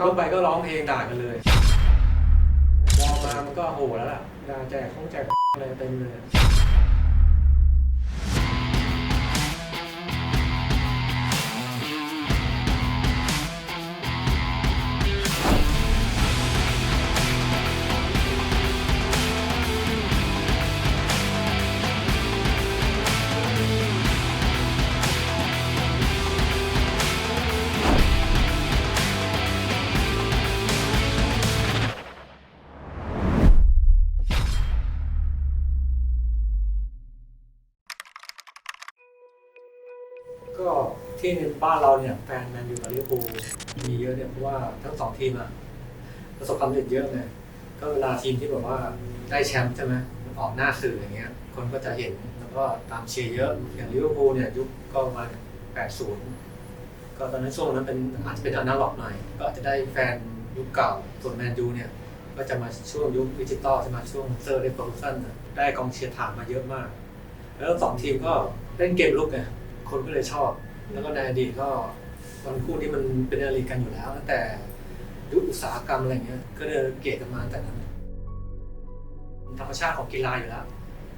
เข้าไปก็ร้องเพลงด่ากันเลยมองมามันก็โหแล้วล่ะด่าแจกของแจกอะไรเต็มเลย บ้านเราเนี่ยแฟนแมนยูกับลิเวอร์พูลมีเยอะเนี่ยเพราะว่าทั้งสองทีมอะประสบความสำเร็จเยอะไงก็เวลาทีมที่แบบว่าได้แชมป์ใช่ไหมมันออกหน้าสื่ออย่างเงี้ย คนก็จะเห็นแล้วก็ตามเชียร์เยอะอย่างลิเวอร์พูลเนี่ยยุคก็ประมาณ80 ก็ตอนนั้นช่วงนั้นเป็นอาจจะเป็นอนาล็อกหน่อยก็อาจจะได้แฟนยุคเก่าส่วนแมนยูเนี่ยก็จะมาช่วงยุคดิจิตอลจะมาช่วงเซอร์เรฟอร์สันได้กองเชียร์ฐานมาเยอะมาก แล้วสองทีมก็เล่นเกมลุกไงคนก็เลยชอบ แล้วก็ในอดีตก็วันคู่ที่มันเป็นอลีกันอยู่แล้วตั้งแต่ยุคอุตสาหกรรมอะไรเงี้ย ก็เลยเกตกันมาตั้งแต่นั้นธรรมชาติของกีฬาอยู่แล้ว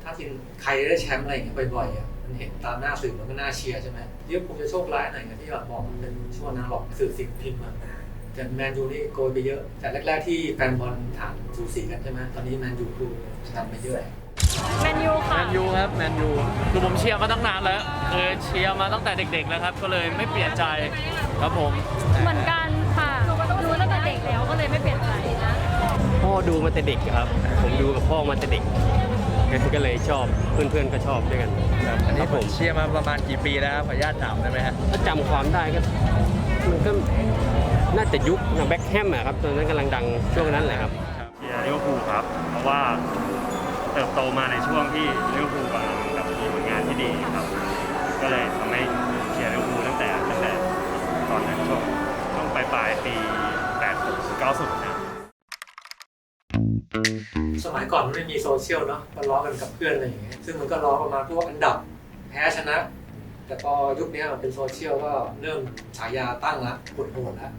ถ้าทีมใครได้แชมป์อะไรอย่างเงี้ยบ่อยๆอะมันเห็นตามหน้าสื่อมันก็น่าเชียร์ใช่ไหมเดี๋ยวผมจะโชคร้ายหน่อยไงที่แบบบอกมันเป็นช่วงนั้นหรอกสื่อสิ่งพิมพ์อะแต่แมนยูนี่โกยไปเยอะจากแรกๆที่แฟนบอลถามสูสีกันใช่ไหมตอนนี้แมนยูคือทำไปเยอะ แมนยูแมค่ะ นยูครับแมนยูคือผมเชียร์มาตั้งนานแล้วคือเชียร์มาตั้งแต่เด็ก ๆ แล้วครับ ก็เลยไม่เปลี่ยนใจครับผมเหมือนกันค่ะดูตั้งแต่เด็กแล้วก็เลยไม่เปลี่ยนใจนะพ่อดูมาแต่เด็กครับ ผมดูกับพ่อมาแต่เด็ก ก็เลยชอบเพื่อนๆก็ชอบด้วยกันครับอันคนี้รับผผมมเชียร์มาประมาณกี่ปีแล้วครับขออนุญาตถามได้ไหมฮะถ้าจำความได้ก็มันก็น่าจะยุคแบ็คแฮมอะครับตอนนั้นกำลังดังช่วงนั้นแหละครับ เชียร์ลิเวอร์พูลครับ เพราะว่า เติบโตมาในช่วงที่ลิเวอร์พูลกำลังแบบมีผลงานที่ดีครับ ก็เลยทำให้เชียร์ลิเวอร์พูลตั้งแต่ตั้งแต่ตอนนั้นช่วงช่วงปลายปลายๆปี80 90นะสมัยก่อนมันไม่มีโซเชียลเนาะก็ล้อกันกับเพื่อนอะไรอย่างเงี้ย ซึ่งมันก็ล้อประมาณพวกอันดับแพ้ชนะ แต่พอยุคนี้มันเป็นโซเชียลก็เริ่มฉายาตั้งละโหดๆละ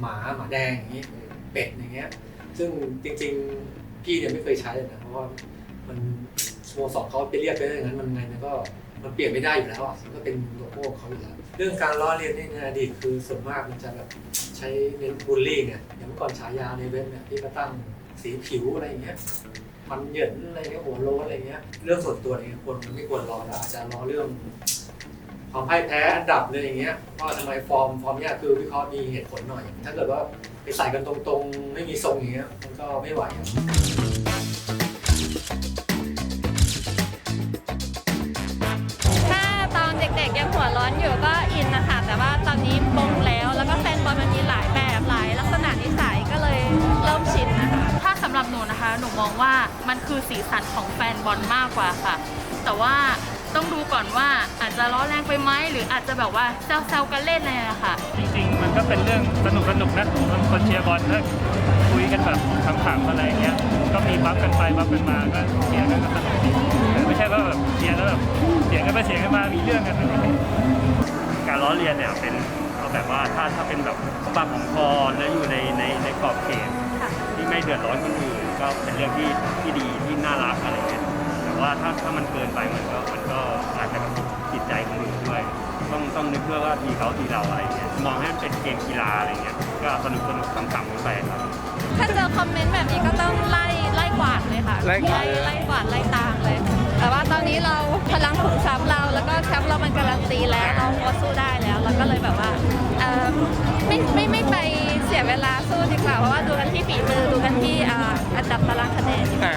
หมาหมาแดงอย่างงี้เป็ดอย่างเงี้ย ซึ่งจริงๆ พี่เนี่ยไม่เคยใช้เลยนะ เพราะว่า มันสโมสรเขาไปเรียกไปอย่างนั้นมันไงมันก็มันเปลี่ยนไม่ได้อยู่แล้วอะมันก็เป็นโลโก้ของเขาอยู่แล้วเรื่องการล้อเลียนนี่ในอดีตคือส่วนมากมันจะแบบใช้เน้นบูลลี่เนี่ยอย่างเมื่อก่อนฉายาในเว็บเนี่ยที่ก็ตั้งสีผิวอะไรอย่างเงี้ยมันเหยินอะไรเงี้ยหัวโลนอะไรเงี้ยเรื่องส่วนตัวอะไรเงี้ยควรมันไม่ควรรอแล้วอาจจะรอเรื่องความพ่ายแพ้อันดับเลยอย่างเงี้ยว่าทำไมฟอร์มฟอร์มเนี่ยคือวิเคราะห์มีเหตุผลหน่อย ถ้าเกิดว่าไปใส่กันตรงๆ ไม่มีทรงอย่างเงี้ยมันก็ไม่ไหว หัวร้อนอยู่ก็อินนะคะ แต่ว่าตอนนี้ปงแล้วแล้วก็แฟนบอลมันมีหลายแบบหลายลักษณะนิสัยก็เลยเริ่มชินนะคะถ้าสำหรับหนูนะคะ หนูมองว่ามันคือสีสันของแฟนบอลมากกว่าค่ะ แต่ว่าต้องดูก่อนว่าอาจจะล้อแรงไปไหมหรืออาจจะแบบว่าแซวๆกันเล่นเลยอะค่ะ จริงๆ มันก็เป็นเรื่องสนุกสนุกๆนะคนเชียร์บอลถ้าคุยกันแบบขำๆอะไรเงี้ยก็มีบัฟกันไปบัฟกันมาก็เชียร์กันก็สนุกดี แต่ไม่ใช่ว่าแบบเชียร์แล้วแบบเสียงกันไปเสียงกันมามีเรื่องกันอะไรเงี้ยการล้อเลียนเนี่ยเป็นเอาแบบว่าถ้าถ้าเป็นแบบปากของคอแล้วอยู่ในในในขอบเขตที่ไม่เดือดร้อนคนอื่นก็เป็นเรื่องที่ที่ดีที่น่ารักอะไรเงี้ยแต่ว่าถ้าถ้ามันเกินไปมันก็มันก็อาจจะกระทบจิตใจคนอื่นด้วย ต้องต้องนึกเพื่อว่าทีเขาทีเราอะไรเงี้ยมองให้มันเป็นเกมกีฬาอะไรเงี้ยก็สนุกสนุกขำๆกันไปครับถ้าเจอคอมเมนต์แบบนี้ก็ต้องไล่ไล่กวาดเลยค่ะไล่กวาดเลยไล่กวาดไล่ตามเลย แต่ว่าตอนนี้เราพลังขุมทรัพย์เรา แล้วก็แชมป์เรามันการันตีแล้วเราพอสู้ได้แล้วเราก็เลยแบบว่าเอ่อไม่ไม่ไม่ไปเสียเวลาสู้ดีกว่าเพราะว่าดูกันที่ฝีมือดูกันที่อ่าอันดับตารางคะแนนอ่า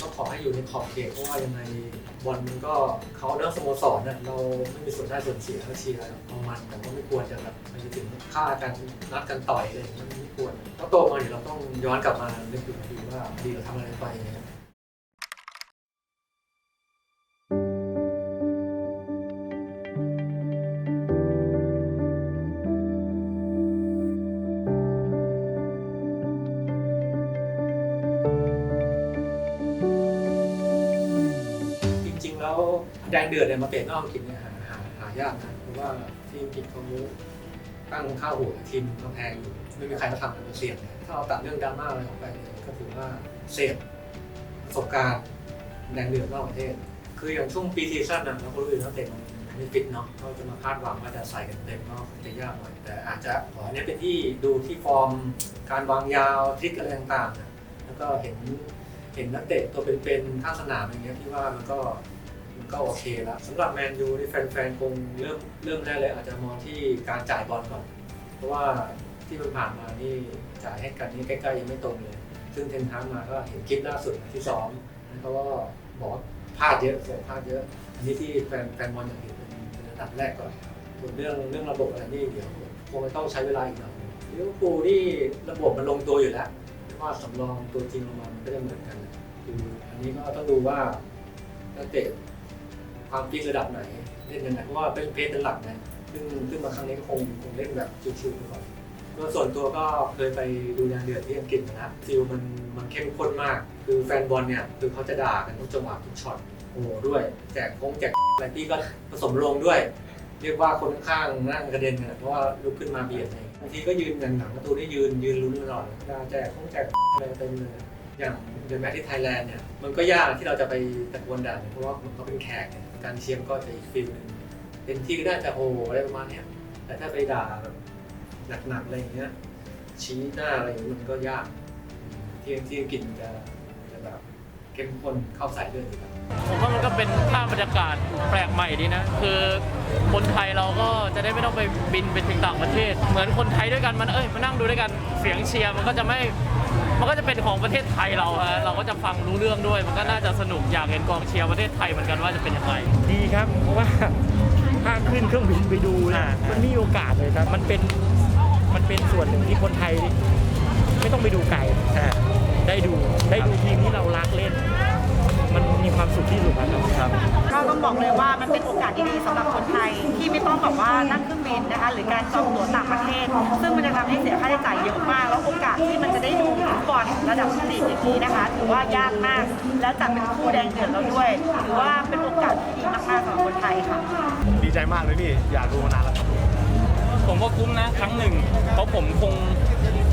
ก็ขอให้อยู่ในขอบเขตเพราะว่ายังไง บอลมันก็เขาเรื่องสโมสรเนี่ยเราไม่มีส่วนได้ส่วนเสียเขาเชียร์เอามันแต่ว่าไม่ควรจะแบบไปถึงฆ่ากันนัดกันต่อยอะไรอย่างเงี้ยมันไม่ควรถ้าโตมาเนี่ยเราต้องย้อนกลับมานึกถึงดีว่าดีเราทำอะไรไป แล้วแดงเดือดเนี่ยมาเตะนอกอังกฤษเนี่ยหาหาหายากนะเพราะว่าที่อังกฤษเขาตั้งค่าหัวทีมกำแพงอยู่ไม่มีใครมาทำมันเสี่ยงถ้าเราตัดเรื่องดราม่าอะไรออกไปเนี่ยก็ถือว่าเสพประสบการณ์แดงเดือดนอกประเทศ คืออย่างช่วงปีซีซั่นนะเราคนอื่นเขาเตะมันไม่ฟิตเนาะเราจะมาคาดหวังว่าจะใส่กันเต็มก็จะยากหน่อยแต่อาจจะขออันนี้เป็นที่ดูที่ฟอร์มการวางยาวทริกอะไรต่างๆนะแล้วก็เห็นเห็นนักเตะตัวเป็นๆข้างสนามอย่างเงี้ยที่ว่ามันก็ มันก็โอเคแล้วสำหรับแมนยูนี่แฟนๆคงเริ่มเริ่มแรกเลยอาจจะมองที่การจ่ายบอลก่อน เพราะว่าที่มันผ่านมานี่จ่ายให้กันนี่ใกล้ๆยังไม่ตรงเลย ซึ่งเทนทางมาก็เห็นคลิปล่าสุดที่ซ้อมเขาก็บอกว่าพลาดเยอะเสียพลาดเยอะ อันนี้ที่แฟนแฟนบอลอยากเห็นเป็นเป็นระดับแรกก่อนส่วนเรื่องเรื่องระบบอะไรนี่เดี๋ยวคงจะต้องใช้เวลาอีกหน่อยลิเวอร์พูลนี่ระบบมันลงตัวอยู่แล้วว่าสำรองตัวจริงลงมามันก็จะเหมือนกันคืออันนี้ก็ต้องดูว่านักเตะ ความฟิตระดับไหนเล่นยังไงเพราะว่าเป็นเพจเป็นหลักนะซึ่งซึ่งมาครั้งนี้ก็คงคงเล่นแบบชิวๆไปก่อนก็ส่วนตัวก็เคยไปดูแดงเดือดที่อังกฤษมาแล้วฟิลมันมันเข้มข้นมาก คือแฟนบอลเนี่ยคือเขาจะด่ากันทุกจังหวะทุกช็อตโอ้โหด้วยแจกคงแจกอะไรพี่ก็ผสมลงด้วย เรียกว่าคนข้างๆนั่งกระเด็นกันเพราะว่าลุกขึ้นมาเบียดเองบางทีก็ยืนอย่างหนังประตูได้ยืนยืนลุ้นตลอดด่าแจกคงแจกอะไรเต็มเลยอย่างเดนแมทที่ไทยแลนด์เนี่ยมันก็ยากที่เราจะไปตะโกนด่าเนี่ยเพราะว่ามันเขาเป็นแขกเนี่ย การเชียร์ก็จะอีกฟิลหนึงเป็นที่ก็ได้แต่โอ้โหอะไรประมาณเนี้ย แต่ถ้าไปด่าแบบหนักๆอะไรอย่างเงี้ย ชี้หน้าอะไรอย่างนี้ยมันก็ยาก ที่ที่กฤษมันจะจะแบบเข้มข้นเข้าใส่เรื่องอยู่แล้วผมว่ามันก็เป็นภาพบรรยากาศแปลกใหม่ดีนะ คือคนไทยเราก็จะได้ไม่ต้องไปบินไปถึงต่างประเทศ เหมือนคนไทยด้วยกันมันเอ้ยมานั่งดูด้วยกันเสียงเชียร์มันก็จะไม่ มันก็จะเป็นของประเทศไทยเราฮะเราก็จะฟังรู้เรื่องด้วย มันก็น่าจะสนุกอยากเห็นกองเชียร์ประเทศไทยเหมือนกันว่าจะเป็นยังไง ดีครับ เพราะว่าถ้าขึ้นเครื่องบินไปดูเนะมันมีโอกาสเลยครับ มันเป็นมันเป็นส่วนหนึ่งที่คนไทย ไม่ต้องไปดูไกลได้ดูได้ดูทีมที่เรารักเล่น มันมีความสุขที่สุดครับ ก็ต้องบอกเลยว่ามันเป็นโอกาสที่ดีสำหรับคนไทยที่ไม่ ต้องแบบว่านั่งเครื่องบินนะคะหรือการจองตั๋วต่างประเทศ ซึ่งมันจะทำให้เสียค่าใช้จ่ายเยอะมาก แล้วโอกาสที่มันจะได้ดูฟุตบอลระดับลีกอย่างนี้นะคะถือว่ายากมาก แล้วจัดเป็นคู่แดงเดือดแล้วด้วยถือว่าเป็นโอกาสที่ดีมากๆสำหรับคนไทยค่ะ ดีใจมากเลยพี่อยากดูมานานแล้วครับผมว่าคุ้มนะครั้งหนึ่งเพราะผมคง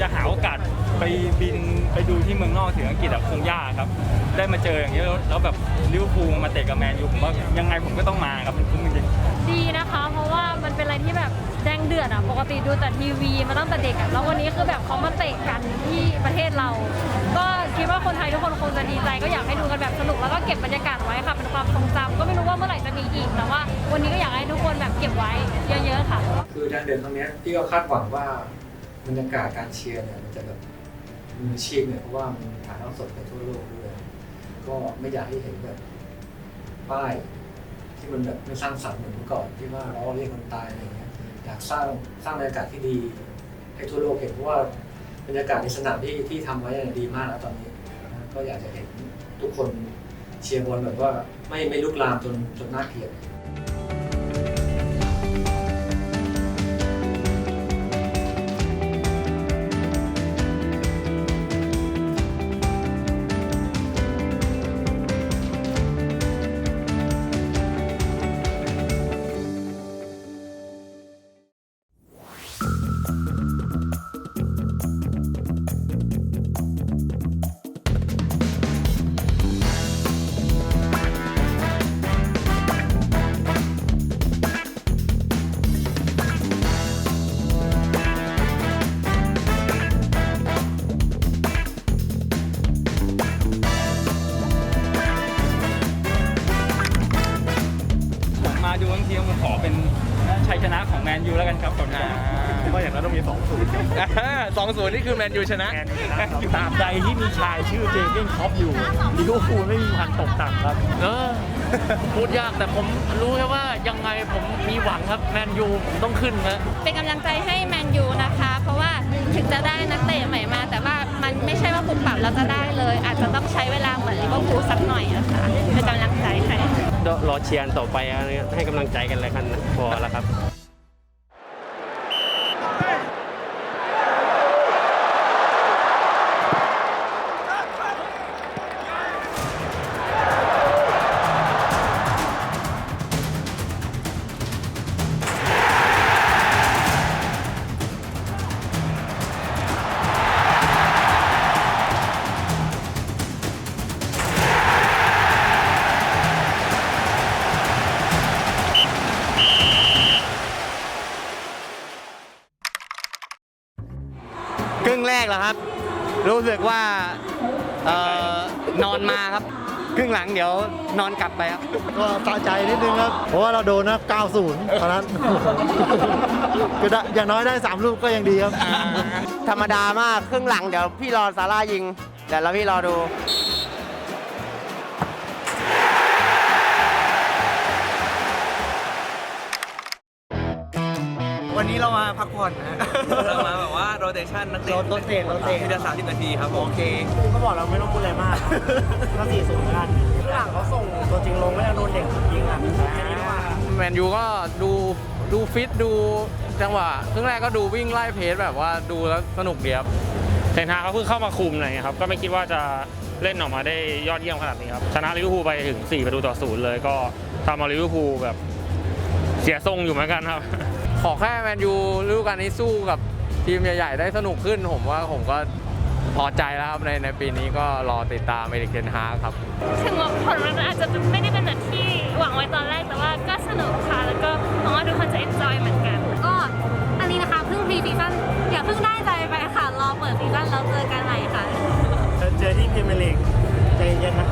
จะหาโอกาสไปบินไปดูที่เมืองนอกถึงอังกฤษแบบคงยากครับ ได้มาเจออย่างนี้แล้วแล้วแบบลิเวอร์พูลมาเตะกับแมนยูผมว่ายังไงผมก็ต้องมาครับมันคุ้มจริงๆ ดีนะคะ เพราะว่ามันเป็นอะไรที่แบบแดงเดือดอะ ปกติดูแต่ทีวีมาตั้งแต่เด็กอะ แล้ววันนี้คือแบบเขามาเตะกันที่ประเทศเรา ก็คิดว่าคนไทยทุกคนคงจะดีใจ ก็อยากให้ดูกันแบบสนุกแล้วก็เก็บบรรยากาศไว้ค่ะ เป็นความทรงจำก็ไม่รู้ว่าเมื่อไหร่จะมีอีก แต่ว่าวันนี้ก็อยากให้ทุกคนแบบเก็บไว้เยอะๆค่ะ คือแดงเดือดครั้งเนี้ยพี่ก็คาดหวังว่าบรรยากาศการเชียร์เนี่ยมันจะแบบมืออาชีพเนี่ยเพราะว่ามันถ่ายทอดสดไปทั่วโลกด้วย ก็ไม่อยากให้เห็นแบบป้าย ที่มันแบบไม่สร้างสรรค์เหมือนเมื่อก่อนที่ว่าเราเรียกคนตายอะไรเงี้ยอยากสร้างสร้างบรรยากาศที่ดี ให้ทั่วโลกเห็นเพราะว่าบรรยากาศในสนามที่ที่ทำไว้ดีมากแล้วตอนนี้ก็อยากจะเห็นทุกคนเชียร์บอลแบบว่าไม่ไม่ลุกลามจนจนน่าเกลียด ยชนะของแมนยูแล้วกันครับก่อนหน้าผมว่าอย่างนั้นต้องมีสองศูนย์สองศูนย์นี่คือแมนยูชนะแมนยูนะครับตามใดที่มีชายชื่อเจเก้นคล็อปอยู่ลิเวอร์พูลไม่มีวันตกต่ำครับเออพูดยากแต่ผมรู้แค่ว่ายังไงผมมีหวังครับแมนยูผมต้องขึ้นนะเป็นกำลังใจให้แมนยูนะคะ เพราะว่าถึงจะได้นักเตะใหม่มา แต่ว่ามันไม่ใช่ว่าปรับปรับเราจะได้เลย อาจจะต้องใช้เวลาเหมือนลิเวอร์พูลสักหน่อยนะคะเป็นกำลังใจให้รอเชียร์ต่อไปอะไรเงี้ยให้กำลังใจกันเลยกันนะพอแล้วครับ รึ่งแรกแล้วครับ รู้สึกว่าเอ่อนอนมาครับ ครึ่งหลังเดี๋ยวนอนกลับไปครับ ก็ตาใจนิดนึงครับ เพราะว่าเราโดนนะ 90 ตอนนั้น ก็ได้อย่างน้อยได้ 3 ลูกก็ยังดีครับ ธรรมดามาก ครึ่งหลังเดี๋ยวพี่รอซาร่ายิง เดี๋ยวเราพี่รอดู วันนี้เรามาพักผ่อนนะ เรามาแบบว่าโรเตชันนักเตะโรเตทโรเตท ทีละสามสิบนาทีครับผมโอเคก็บอกเราไม่ต้องพูดอะไรมากก็สี่ศูนย์กันหลังเขาส่งตัวจริงลงไม่ได้โดนเด็กยิงอะแค่นี้ดีกว่าแมนยูก็ดูดูฟิตดูจังหวะครึ่งแรกก็ดูวิ่งไล่เพจแบบว่าดูแล้วสนุกดีครับเทนฮากเขาเพิ่งเข้ามาคุมอะไรเงี้ยครับ ก็ไม่คิดว่าจะเล่นออกมาได้ยอดเยี่ยมขนาดนี้ครับ ชนะลิเวอร์พูลไปถึง 4 ประตูต่อศูนย์เลยก็ทำเอาลิเวอร์พูลแบบเสียทรงอยู่เหมือนกันครับ ขอแค่แมนยูฤดูกาลนี้สู้กับ ทีมใหญ่ๆได้สนุกขึ้น ผมว่าผมก็พอใจแล้วครับในในปีนี้ก็รอติดตามเอริกเทนฮากครับ ถึงว่าผลมันอาจจะไม่ได้เป็นแบบที่หวังไว้ตอนแรกแต่ว่าก็สนุกค่ะ แล้วก็หวังว่าทุกคนจะ enjoy เหมือนกัน ก็อันนี้นะคะเพิ่งพรีซีซั่นอย่าเพิ่งได้ใจไปค่ะ รอเปิดซีซั่นแล้วเจอกันใหม่ค่ะ เจอที่พรีเมียร์ลีกใจเย็นนะ